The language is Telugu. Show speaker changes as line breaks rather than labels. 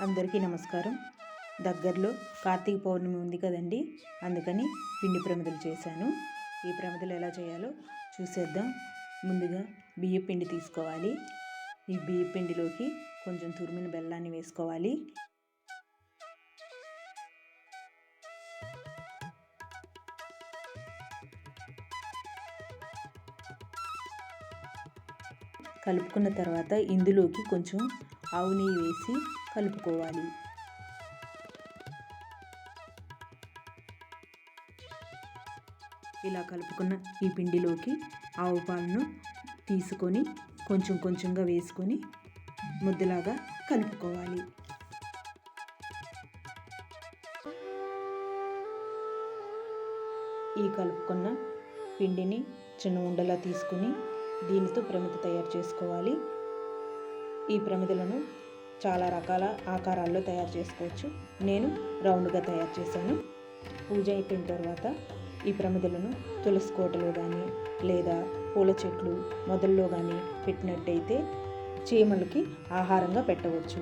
అందరికీ నమస్కారం. దగ్గరలో కార్తీక పౌర్ణమి ఉంది కదండి అందుకని పిండి ప్రమిదలు చేశాను. ఈ ప్రమిదలు ఎలా చేయాలో చూసేద్దాం. ముందుగా బియ్య పిండి తీసుకోవాలి. ఈ బియ్య పిండిలోకి కొంచెం తురిమిన బెల్లాన్ని వేసుకోవాలి. కలుపుకున్న తర్వాత ఇందులోకి కొంచెం ఆవు నెయ్యి వేసి కలుపుకోవాలి. ఇలా కలుపుకున్న ఈ పిండిలోకి ఆవు పాలను తీసుకొని కొంచెం కొంచెంగా వేసుకొని ముద్దలాగా కలుపుకోవాలి. ఈ కలుపుకున్న పిండిని చిన్న ఉండలా తీసుకుని దీనితో ప్రమిద తయారు చేసుకోవాలి. ఈ ప్రమిదలను చాలా రకాల ఆకారాల్లో తయారు చేసుకోవచ్చు. నేను రౌండ్గా తయారు చేశాను. పూజ అయిపోయిన తర్వాత ఈ ప్రమిదలను తులసి కోటలో కానీ లేదా పూల చెట్లు మొదల్లో కానీ పెట్టినట్టయితే చీమలకి ఆహారంగా పెట్టవచ్చు.